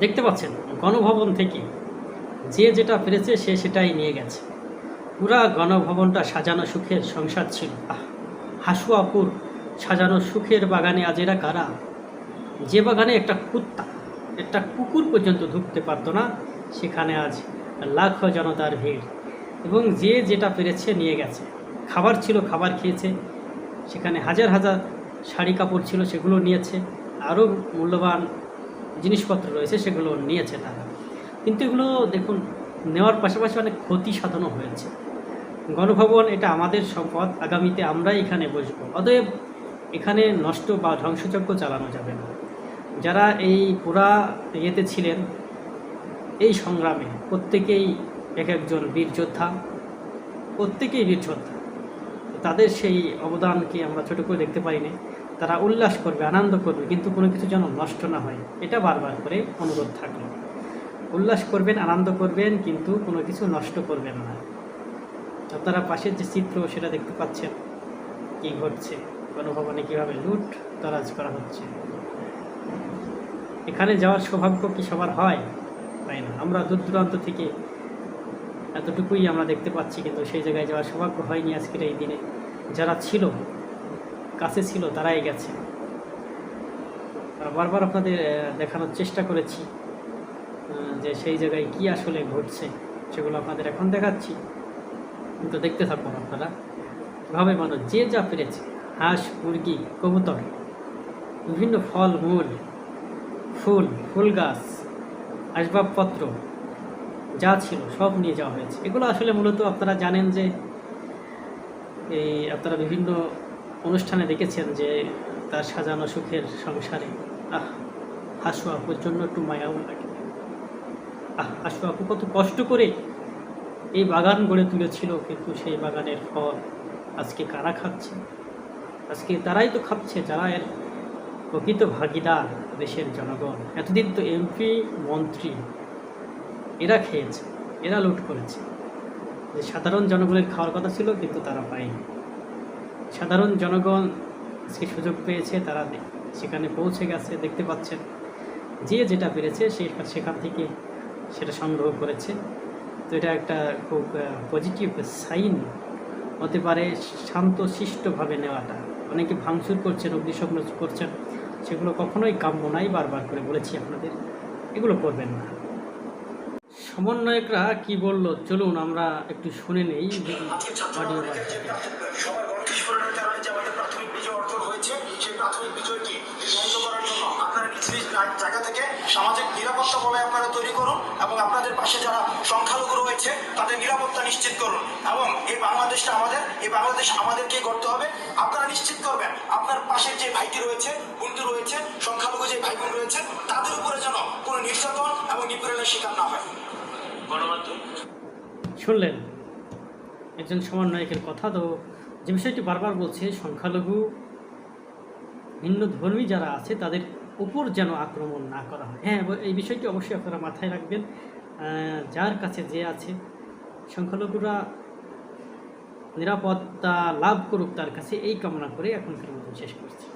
দেখতে পাচ্ছেন, গণভবন থেকে যে যেটা পেরেছে সে সেটাই নিয়ে গেছে। পুরা গণভবনটা সাজানো সুখের সংসার ছিল। হাসুয়াপুর সাজানো সুখের বাগানে আজ এরা কারা? যে বাগানে একটা কুত্তা, একটা কুকুর পর্যন্ত ঢুকতে পারতো না, সেখানে আজ লাখ জনতার ভিড়। এবং যে যেটা পেরেছে নিয়ে গেছে। খাবার ছিল, খাবার খেয়েছে। সেখানে হাজার হাজার শাড়ি কাপড় ছিল, সেগুলো নিয়েছে। আরও মূল্যবান জিনিসপত্র রয়েছে, সেগুলো নিয়েছে তারা। কিন্তু এগুলো দেখুন, নেওয়ার পাশাপাশি অনেক ক্ষতি সাধনও হয়েছে। গণভবন এটা আমাদের সম্পদ, আগামীতে আমরাই এখানে বসবো। অতএব এখানে নষ্ট বা ধ্বংসযজ্ঞ চালানো যাবে না। যারা এই পুরা ইয়েতে ছিলেন, এই সংগ্রামে প্রত্যেকেই এক একজন বীর যোদ্ধা, প্রত্যেকেই বীর যোদ্ধা। তাদের সেই অবদানকে আমরা ছোট করে দেখতে পারি না তারা উল্লাস করবে, আনন্দ করবে, কিন্তু কোনো কিছু যেন নষ্ট না হয়। এটা বারবার করে অনুরোধ থাকল। উল্লাস করবেন, আনন্দ করবেন, কিন্তু কোনো কিছু নষ্ট করবেন না। আপনারা পাশের যে চিত্র, সেটা দেখতে পাচ্ছেন। কি ঘটছে? গণভবনে কীভাবে লুট তরাজ করা হচ্ছে? এখানে যাওয়ার সৌভাগ্য কি সবার হয়? হয় না। আমরা দূর দূরান্ত থেকে এতটুকুই আমরা দেখতে পাচ্ছি, কিন্তু সেই জায়গায় যাওয়ার সৌভাগ্য হয়নি আজকের এই দিনে। যারা ছিল, কাছে ছিল, তারাই গেছে। বারবার আপনাদের দেখানোর চেষ্টা করেছি যে সেই জায়গায় কি আসলে ঘটছে, সেগুলো আপনাদের এখন দেখাচ্ছি। কিন্তু দেখতে থাকুন আপনারা। ভাবে মানুষ যে যা পেরেছে, হাঁস, মুরগি, কবুতর, বিভিন্ন ফল, মূল, ফুল ফুল গাছ, আসবাবপত্র যা ছিল, সব নিয়ে যাওয়া হয়েছে। এগুলো আসলে মূলত আপনারা জানেন যে, এই আপনারা বিভিন্ন অনুষ্ঠানে দেখেছেন যে, তার সাজানো সুখের সংসারে, আহ, হাসু আপুর জন্য একটু মায়াও লাগে। আহ, হাসু আপু কত কষ্ট করে এই বাগান গড়ে তুলেছিল, কিন্তু সেই বাগানের ফল আজকে কারা খাচ্ছে? আজকে তারাই তো খাচ্ছে, যারা এর প্রকৃত ভাগিদার দেশের জনগণ। এতদিন তো এমপি, মন্ত্রী এরা খেয়েছে, এরা লুট করেছে। যে সাধারণ জনগণের খাওয়ার কথা ছিল, কিন্তু তারা পায়নি। সাধারণ জনগণ আজকে সুযোগ পেয়েছে, তারা সেখানে পৌঁছে গেছে, দেখতে পাচ্ছেন। যে যেটা পেরেছে, সে সেখান থেকে সেটা সংগ্রহ করেছে। তো এটা একটা খুব পজিটিভ সাইন হতে পারে, শান্ত, শিষ্টভাবে নেওয়াটা। অনেকে ভাঙচুর করছেন, অগ্নিশগ্ন করছেন। সেগুলো কখনোই কাম্য নাই, বারবার করে বলেছি আপনাদের। এগুলো করবেন না। সমন্বয়করা কি বলল? চলুন, আমরা একটু শুনে নেই। অডিও জায়গা থেকে সামাজিক নিরাপত্তা বলয় আপনারা তৈরি করুন এবং আপনাদের পাশে যারা সংখ্যালঘু রয়েছে, তাদের নিরাপত্তা নিশ্চিত করুন। এবং এই বাংলাদেশটা আমাদের, এই বাংলাদেশ আমাদেরকেই করতে হবে। আপনারা নিশ্চিত করবেন, আপনার পাশের যে ভাইটি রয়েছে, বন্ধু রয়েছে, সংখ্যালঘু যে ভাই বোন রয়েছে, তাদের উপরে যেন কোনো নির্যাতন এবং নিপীড়নের শিকার না হয়। গণমাধ্যম। শুনলেন? একজন সমান সমন্বয়কের কথা, তো যে বিষয়টি বারবার বলছে, সংখ্যালঘু ভিন্ন ধর্মী যারা আছে, তাদের উপর যেন আক্রমণ না করা হয়। হ্যাঁ এই বিষয়টি অবশ্যই আপনারা মাথায় রাখবেন। যার কাছে যে আছে, সংখ্যালঘুরা নিরাপত্তা লাভ করুক তার কাছে এই কামনা করে এখনকার মতো শেষ করছি।